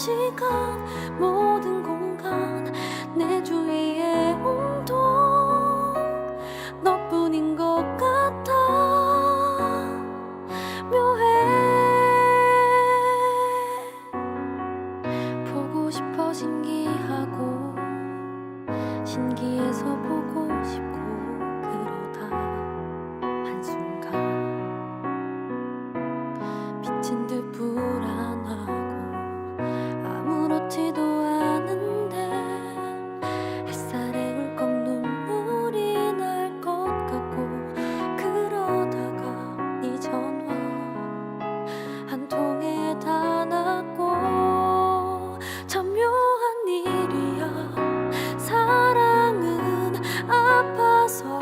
시간 모든 공간 내 주위에 온통 너뿐인 것 같아. 묘해. 보고 싶어 신기하고 신기해 한 통에 다 났고 참 묘한 일이야. 사랑은 아파서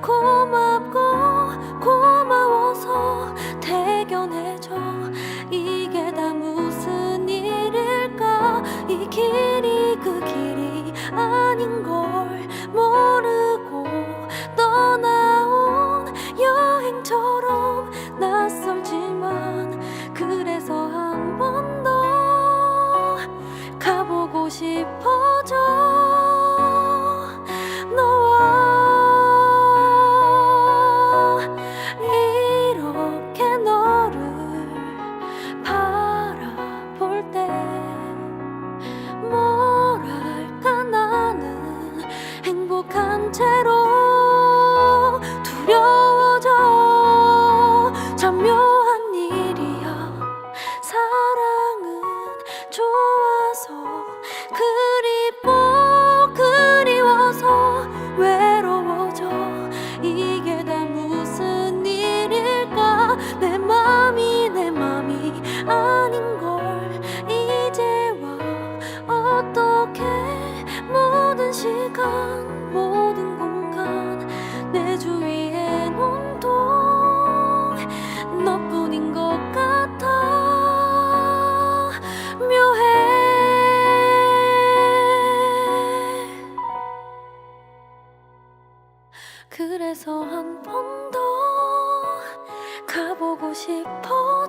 고맙고 고마워서 대견해져. 이게 다 무슨 일일까? 이 길이 그 길이 아닌 걸 위엔 온통 너뿐인 것 같아. 묘해. 그래서 한 번 더 가보고 싶어